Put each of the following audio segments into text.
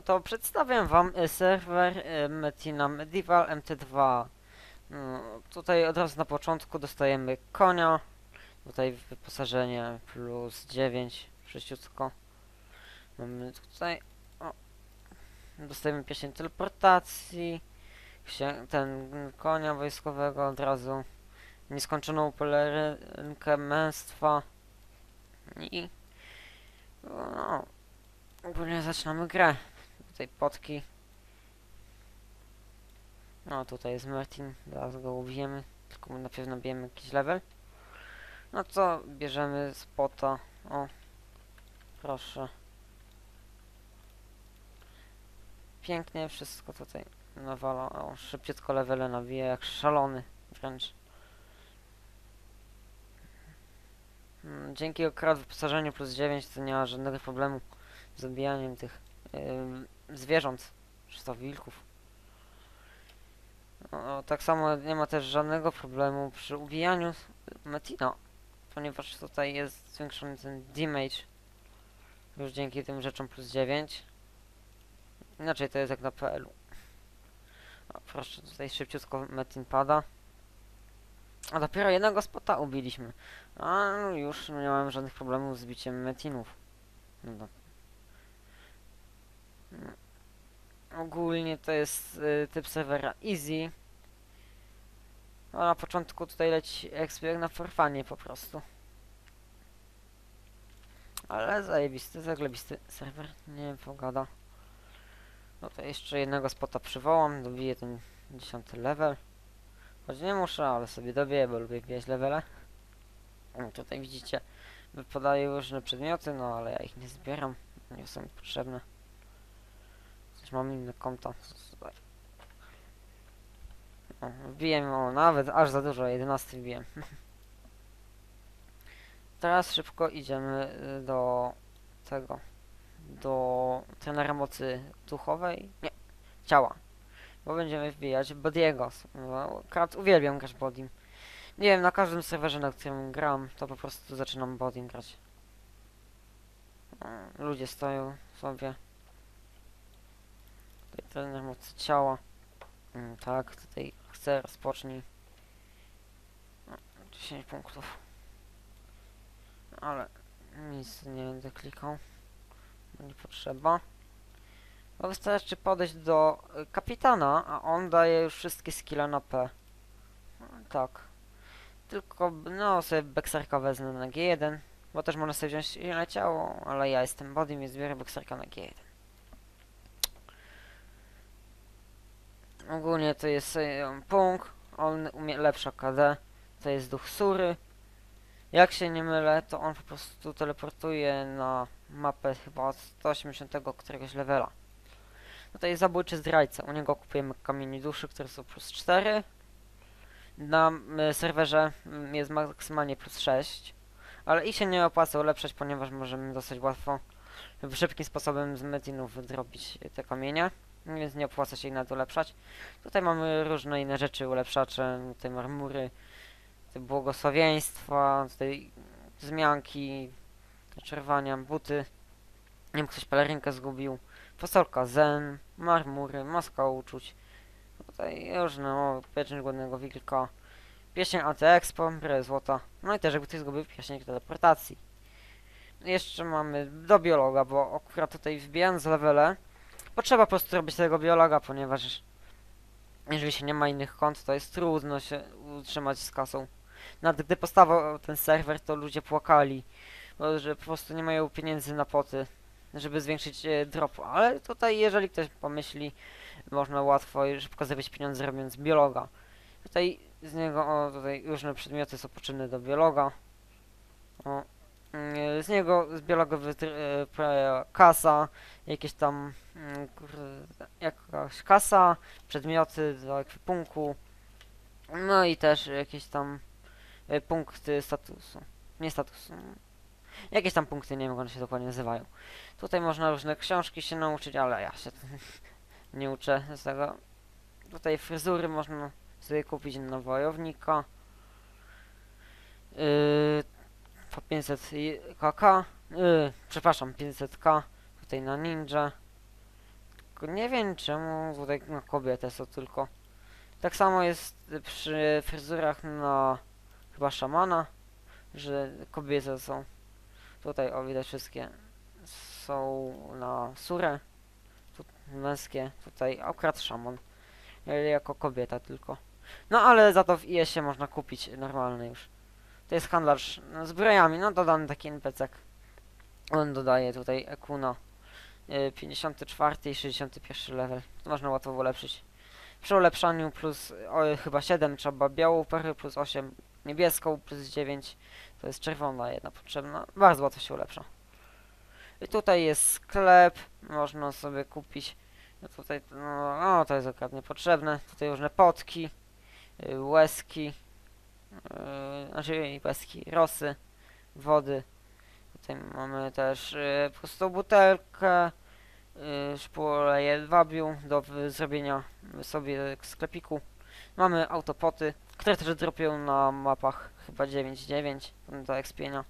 No to przedstawiam wam e, serwer e, Metina Medieval MT2. No, tutaj od razu na początku dostajemy konia. Tutaj wyposażenie plus 9, wszyściutko. Mamy tutaj o, dostajemy pieśń teleportacji. Ten konia wojskowego od razu. Nieskończoną pelerynkę męstwa. I no, ogólnie zaczynamy grę. Tutaj potki. No tutaj jest Martin, zaraz go ubijemy, tylko na pewno bijemy jakiś level. No co, bierzemy spota. O, proszę. Pięknie wszystko tutaj nawala. O, szybciutko levele nabija jak szalony wręcz. Mm, Dzięki akurat wyposażeniu plus 9 to nie ma żadnego problemu z zabijaniem tych ym, zwierząt, czy wilków. O, tak samo nie ma też żadnego problemu przy ubijaniu Metina, ponieważ tutaj jest zwiększony ten damage już dzięki tym rzeczom plus 9. Inaczej to jest jak na PL-u. O, proszę, tutaj szybciutko Metin pada. A dopiero jednego spota ubiliśmy. A no już nie mam żadnych problemów z biciem Metinów. No. Ogólnie to jest y, typ serwera easy. A na początku tutaj leci jak na forfanie po prostu. Ale zajebisty, zaglebisty serwer, nie pogada. No to jeszcze jednego spota przywołam, dobiję ten 10 level. Choć nie muszę, ale sobie dobiję, bo lubię wbijać levele. O, tutaj widzicie, wypadają różne przedmioty, no ale ja ich nie zbieram, nie są potrzebne. Coś mam inne konta. Tutaj. O, wbiłem o, nawet aż za dużo, 11 wbiłem. Teraz szybko idziemy y, do tego, do trenera mocy duchowej, nie, ciała, bo będziemy wbijać Bodiego. No, Akurat uwielbiam grać Bodim. Nie wiem, na każdym serwerze, na którym gram, to po prostu zaczynam Bodim grać. O, Ludzie stoją sobie. Tutaj trener mocy ciała. Mm, tak, tutaj chcę rozpocznij. No, 10 punktów. Ale nic nie będę klikał. Nie potrzeba. Bo wystarczy podejść do y, kapitana, a on daje już wszystkie skille na P. No, tak. Tylko, no sobie Bekserka wezmę na G1, bo też można sobie wziąć inne ciało, ale ja jestem bodym, więc biorę Bekserka na G1. Ogólnie to jest y, punkt, on umie lepsza KD, to jest duch Sury. Jak się nie mylę, to on po prostu teleportuje na mapę chyba od 180 któregoś levela. Tutaj jest zabójczy zdrajca, u niego kupujemy kamieni duszy, które są plus 4. Na y, serwerze mm, jest maksymalnie plus 6. Ale i się nie opłaca ulepszać, ponieważ możemy dosyć łatwo, szybkim sposobem z metinów wydrobić te kamienie więc nie opłaca się ich nawet ulepszać. Tutaj mamy różne inne rzeczy, ulepszacze, tutaj marmury, tutaj błogosławieństwa, tutaj zmianki, czerwania, buty. Nie wiem, ktoś pelerynkę zgubił. Fasolka zen, marmury, maska uczuć. Tutaj różne, o, pieczęć głodnego wilka. Pieśń antyexpo, brę złota. No i też jakby ktoś zgubił pieśń teleportacji. Jeszcze mamy do biologa, bo akurat tutaj wbijając levele, Potrzeba po prostu robić tego biologa, ponieważ jeżeli się nie ma innych kont, to jest trudno się utrzymać z kasą. Nawet gdy powstawał ten serwer, to ludzie płakali, bo że po prostu nie mają pieniędzy na poty, żeby zwiększyć e, drop. Ale tutaj, jeżeli ktoś pomyśli, można łatwo i szybko zrobić pieniądze robiąc biologa. Tutaj z niego, o, tutaj różne przedmioty są potrzebne do biologa. O, z niego, z biologa wytr- e, pra- kasa, jakieś tam, mm, jakaś kasa, przedmioty do ekwipunku, no i też jakieś tam e, punkty statusu. Nie statusu. Jakieś tam punkty, nie wiem jak one się dokładnie nazywają. Tutaj można różne książki się nauczyć, ale ja się nie uczę z tego. Tutaj fryzury można sobie kupić na wojownika. Yy, po 500 i- kk. Yy, przepraszam, 500k. Tutaj na ninja. Tylko nie wiem czemu tutaj na kobietę są tylko. Tak samo jest przy fryzurach na chyba szamana, że kobiety są. Tutaj o widać wszystkie są na surę. Tu męskie, tutaj akurat szaman. Jako kobieta tylko. No ale za to w IS-ie można kupić normalny już. To jest handlarz no, zbrojami, no dodany taki NPC. On dodaje tutaj Ekuna. y, 54 i 61 level. To można łatwo ulepszyć. Przy ulepszaniu plus o, chyba 7 trzeba białą perę, plus 8 niebieską, plus 9 to jest czerwona jedna potrzebna. Bardzo łatwo się ulepsza. I tutaj jest sklep, można sobie kupić. No tutaj, no, to jest akurat niepotrzebne. Tutaj różne potki, y, łezki, yy, znaczy łezki, rosy, wody. Tutaj mamy też y, pustą butelkę, y, szpulę jedwabiu do zrobienia sobie sklepiku. Mamy autopoty, które też dropią na mapach chyba 9.9 do expienia.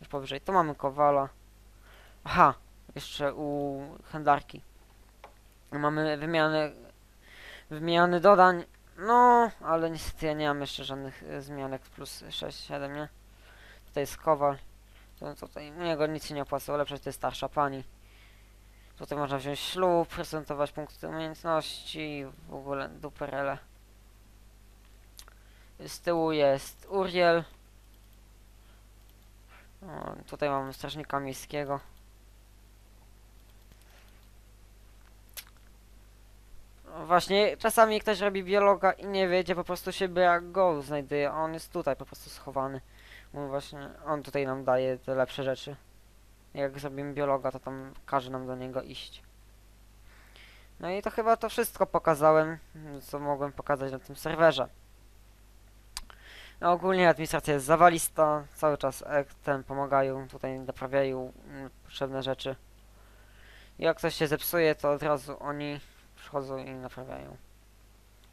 Już powyżej. To mamy kowala. Aha, jeszcze u handlarki. Mamy wymianę wymiany dodań. No, ale niestety ja nie mam jeszcze żadnych e, zmianek plus 6, 7, nie? Tutaj jest kowal. To tutaj u niego nic się nie opłaca ulepszać, to jest starsza pani. Tutaj można wziąć ślub, prezentować punkty umiejętności, w ogóle duperele. Z tyłu jest Uriel. O, tutaj mamy strażnika miejskiego. Właśnie, czasami ktoś robi biologa i nie wie, gdzie po prostu się go znajduje, a on jest tutaj po prostu schowany. Bo właśnie, on tutaj nam daje te lepsze rzeczy. Jak zrobimy biologa, to tam każe nam do niego iść. No i to chyba to wszystko pokazałem, co mogłem pokazać na tym serwerze. No ogólnie administracja jest zawalista, cały czas ten pomagają, tutaj naprawiają mm, potrzebne rzeczy. Jak coś się zepsuje, to od razu oni przychodzą i naprawiają.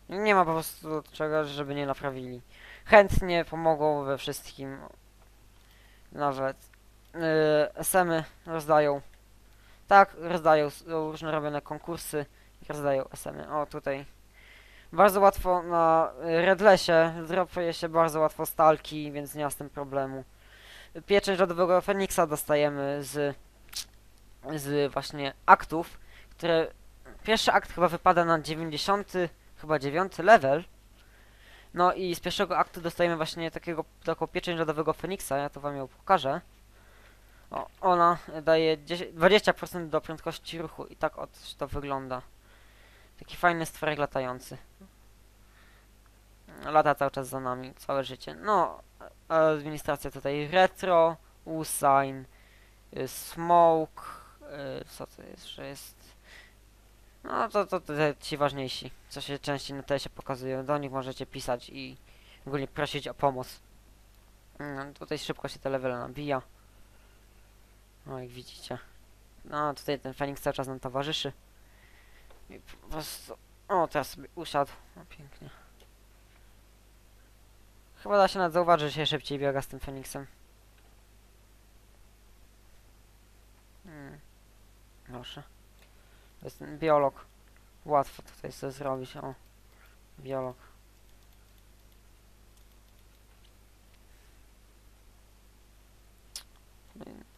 Nie ma po prostu czegoś, żeby nie naprawili. Chętnie pomogą we wszystkim. Nawet yy, SM-y rozdają. Tak, rozdają różne robione konkursy rozdają SM-y. O, tutaj. Bardzo łatwo na Redlesie dropuje się bardzo łatwo stalki, więc nie ma z tym problemu. Pieczęć lodowego Feniksa dostajemy z, z właśnie aktów, które pierwszy akt chyba wypada na 90, chyba 9 level. No i z pierwszego aktu dostajemy właśnie takiego, taką pieczęć lodowego Feniksa, ja to wam ją pokażę. O, ona daje 10, 20% do prędkości ruchu i tak od to wygląda. Taki fajny stworek latający. Lata cały czas za nami, całe życie. No, a administracja tutaj retro, Usain, y, Smoke, y, co to jest, że jest... No to, to, to ci ważniejsi, co się częściej na TS-ie pokazują. Do nich możecie pisać i ogólnie prosić o pomoc. Mm, tutaj szybko się te levele nabija. No jak widzicie. No tutaj ten Fenix cały czas nam towarzyszy. I po prostu... O, teraz sobie usiadł. No pięknie. Chyba da się nawet zauważyć, że się szybciej biega z tym Feniksem. Hmm. Proszę. To jest ten biolog. Łatwo tutaj sobie zrobić, o. Biolog.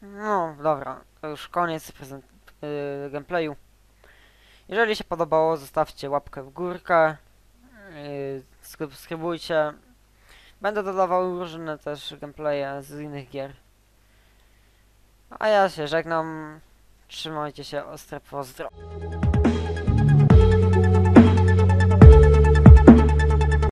No, dobra. To już koniec prezent yy, gameplayu. Jeżeli się podobało, zostawcie łapkę w górkę. Yy, subskrybujcie. Będę dodawał różne też gameplaye z innych gier. A ja się żegnam. Trzymajcie się, ostre pozdro.